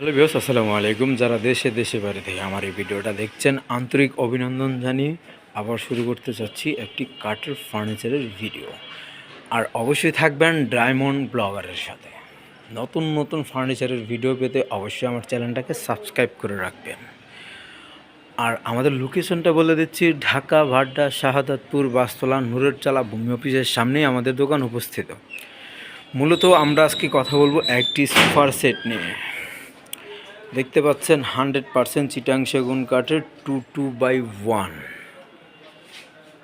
Hello বিয়স আসসালামু আলাইকুম। যারা দেশে দেশে বাইরে থেকে আমার এই ভিডিওটা দেখছেন, আন্তরিক অভিনন্দন জানিয়ে আবার শুরু করতে চাচ্ছি একটি কাঠের ফার্নিচারের ভিডিও আর অবশ্যই থাকবেন ডায়মন্ড ব্লগারের সাথে। নতুন নতুন ফার্নিচারের ভিডিও পেতে অবশ্যই আমার চ্যানেলটাকে সাবস্ক্রাইব করে রাখবেন। আর আমাদের লোকেশনটা বলে দিচ্ছি, ঢাকা, ভাড্ডা, শাহাদাতপুর, বাস্তলা নুরের চালা ভূমি অফিসের সামনেই আমাদের দোকান উপস্থিত। মূলত আমরা আজকে কথা বলব একটি সুপার সেট নিয়ে। দেখতে পাচ্ছেন হান্ড্রেড পার্সেন্ট চিটাং সেগুন কাঠের two two by one.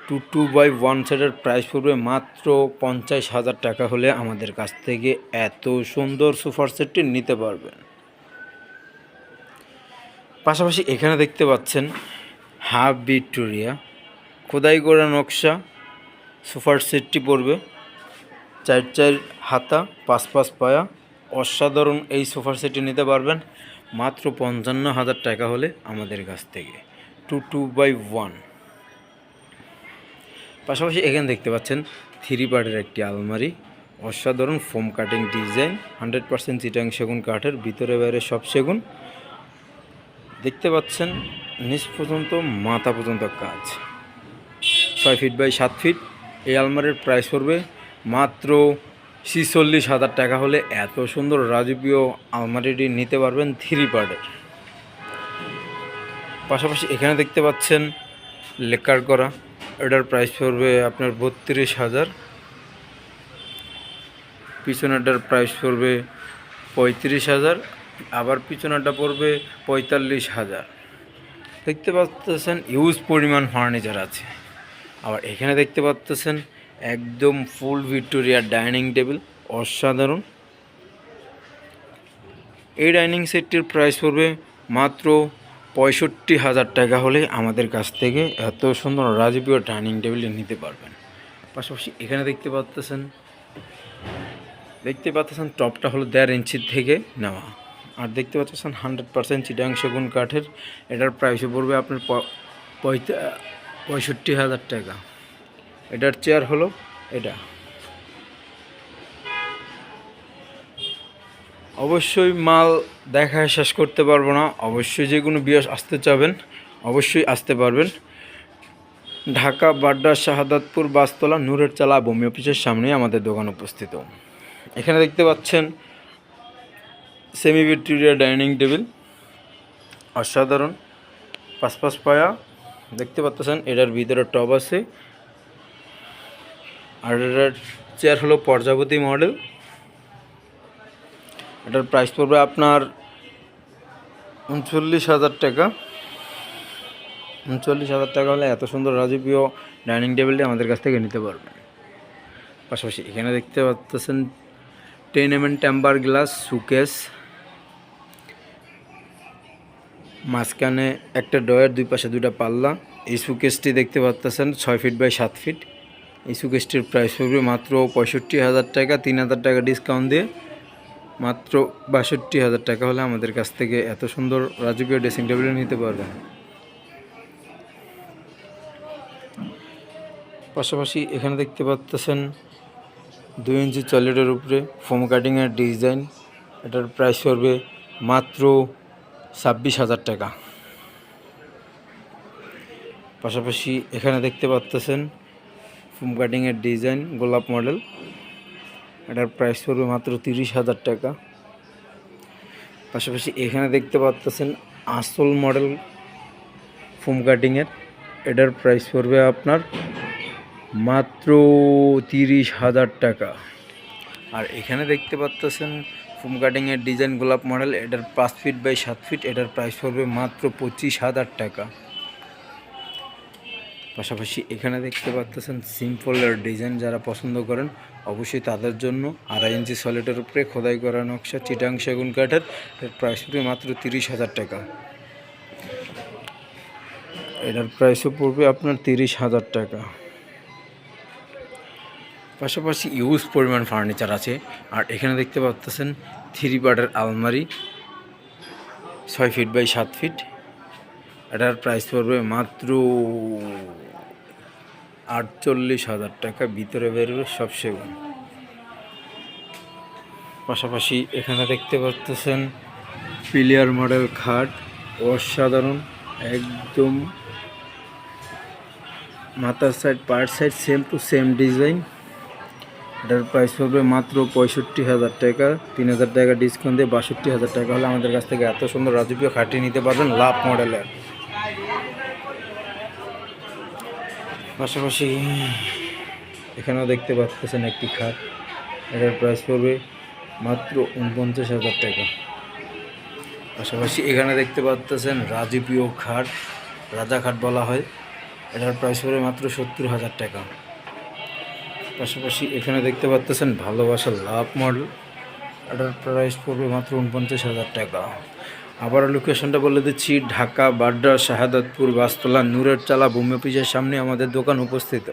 Two two by one সেটের প্রাইস পড়বে মাত্র পঞ্চাশ হাজার টাকা হলে আমাদের কাছ থেকে এত সুন্দর সুপার সেটটি নিতে পারবেন। পাশাপাশি এখানে দেখতে পাচ্ছেন হাফ ভিক্টোরিয়া, খোদাই করা নকশা, সুপার সেটটি পড়বে চার চার হাতা, পাঁচ পাঁচ পায়া। অসাধারণ এই সোফার সেটটি নিতে পারবেন। মাত্র পঞ্চান্ন হাজার টাকা হলে আমাদের কাছ থেকে। Two two by one. পাশাপাশি এখানে দেখতে পাচ্ছেন থ্রি পার্টের একটি আলমারি। অসাধারণ foam cutting design, hundred percent Chittagong সেগুন কাঠের, ভিতরে বাইরে সব সেগুন। দেখতে পাচ্ছেন নিচ পর্যন্ত মাথা পর্যন্ত কাজ। ছয় ফিট বাই সাত ফিট। এই আলমারির প্রাইস পড়বে মাত্র ছিচল্লিশ হাজার টাকা হলে এত সুন্দর রাজকীয় আলমারিটি নিতে পারবেন থ্রি পার্টের। পাশাপাশি এখানে দেখতে পাচ্ছেন লেকার করা। এটার প্রাইস পড়বে আপনার বত্রিশ হাজার। পিছনেরটার প্রাইস পড়বে পঁয়ত্রিশ হাজার। আবার পিছনেরটা পড়বে পঁয়তাল্লিশ হাজার। দেখতে পাচ্তেছেন ইউজ পরিমাণ ফার্নিচার আছে। আবার এখানে দেখতে পাচ্তেছেন একদম ফুল ভিক্টোরিয়া ডাইনিং টেবিল, অসাধারণ। এই ডাইনিং সেটটির প্রাইস পড়বে মাত্র পঁয়ষট্টি হাজার টাকা হলে আমাদের কাছ থেকে এত সুন্দর রাজকীয় ডাইনিং টেবিল নিতে পারবেন। পাশাপাশি এখানে দেখতে পাচ্তেছেন, দেখতে পাচ্ছেন টপটা হলো দেড় ইঞ্চির থেকে নেওয়া। আর দেখতে পাচ্ছেন হান্ড্রেড পার্সেন্ট চিটাং সেগুন কাঠের, এটার প্রাইসে পড়বে আপনার পঁয়ষট্টি হাজার টাকা। এটার চেয়ার হলো এটা। অবশ্যই মাল দেখায় শেষ করতে পারব না। অবশ্যই যে কোনো বিয়াস আসতে চাবেন, অবশ্যই আসতে পারবেন। ঢাকা, বাড্ডা, শাহাদাতপুর, বাসতলা, নূরের চালা ভূমি অফিসের সামনেই আমাদের দোকান উপস্থিত। এখানে দেখতে পাচ্ছেন সেমি ভিক্টোরিয়া ডাইনিং টেবিল অসাধারণ। পাঁচ পাঁচ পায়া। দেখতে পাচ্ছেন, এটার ভিতরে টব আছে। আর এটার চেয়ার হলো প্রজাপতি মডেল। এটার প্রাইস পড়বে আপনার উনচল্লিশ হাজার টাকা। উনচল্লিশ হাজার টাকা হলে এত সুন্দর রাজকীয় ডাইনিং টেবিলটি আমাদের কাছ থেকে নিতে পারবেন পাশাপাশি এখানে দেখতে পাচ্ছেন ten M N tempered glass showcase. মাঝখানে একটা ডয়ের দুই পাশে দুটা পাল্লা। এই সুকেসটি দেখতে পাচ্ছেন ছয় ফিট বাই সাত ফিট। এই সুকেসটির প্রাইস পড়বে মাত্র পঁয়ষট্টি হাজার টাকা, তিন হাজার টাকা ডিসকাউন্ট দিয়ে মাত্র বাষট্টি হাজার টাকা হলে আমাদের কাছ থেকে এত সুন্দর রাজকীয় ড্রেসিং টেবিল নিতে পারবেন। পাশাপাশি এখানে দেখতে পাচ্ছেন দুই ইঞ্চি চলেটের উপরে ফোম কাটিংয়ের ডিজাইন এটার প্রাইস পড়বে মাত্র ছাব্বিশ হাজার টাকা। পাশাপাশি এখানে দেখতে পাচ্তেছেন ফোম কাটিংয়ের ডিজাইন, গোলাপ মডেল। এটার প্রাইস পড়বে মাত্র তিরিশ হাজার টাকা। পাশাপাশি এখানে দেখতে পাচ্তেছেন আসল মডেল ফোম কাটিংয়ের। এটার প্রাইস পড়বে আপনার মাত্র তিরিশ হাজার টাকা। আর এখানে দেখতে পাচ্তেছেন ফোম কাটিংয়ের ডিজাইন, গোলাপ মডেল। এটার পাঁচ ফিট বাই সাত ফিট এটার প্রাইস পড়বে মাত্র পঁচিশ হাজার টাকা। পাশাপাশি এখানে দেখতে পাচ্তেছেন সিম্পলের ডিজাইন যারা পছন্দ করেন, অবশ্যই তাদের জন্য আড়াই ইঞ্চি সলিডের উপরে খোদাই করা নকশা চিটাং সেগুন কাঠের। প্রাইস পড়বে মাত্র তিরিশ হাজার টাকা। এটার প্রাইসও পড়বে আপনার তিরিশ হাজার টাকা। পাশাপাশি ইউজ পরিমাণ ফার্নিচার আছে। আর এখানে দেখতে পাচ্তেছেন থ্রি পার্টের আলমারি, ছয় ফিট বাই সাত ফিট এটার প্রাইস পড়বে মাত্র আটচল্লিশ হাজার টাকা, ভিতরে বেরোবে সব সেগুন। পাশাপাশি এখানে দেখতে পাচ্তেছেন পিলিয়ার মডেল খাট, অসাধারণ, একদম মাথার সাইড পায়ের side same to same design এটার প্রাইস পড়বে মাত্র পঁয়ষট্টি হাজার টাকা, তিন হাজার টাকা ডিসকাউন্ট দিয়ে বাষট্টি হাজার টাকা হলে আমাদের কাছ থেকে এত সুন্দর রাজকীয় খাটিয়ে নিতে পারবেন লাভ মডেলের। পাশাপাশি এখানেও দেখতে পাচ্ছেন একটি খাট। এটার প্রাইস পড়বে মাত্র উনপঞ্চাশ হাজার টাকা। পাশাপাশি এখানে দেখতে পাচ্ছেন রাজকীয় খাট, রাজা খাট বলা হয়। এটার প্রাইস পড়বে মাত্র সত্তর হাজার টাকা। পাশাপাশি এখানে দেখতে পাচ্ছেন ভালোবাসা লাভ মডেল এটার প্রাইস পড়বে মাত্র উনপঞ্চাশ হাজার টাকা। আবার লোকেশনটা বলে দিচ্ছি, ঢাকা, বাড্ডা, শাহাদাতপুর বাস্তলা নূরের চালা, ভূমি অফিসের সামনে আমাদের দোকান উপস্থিত।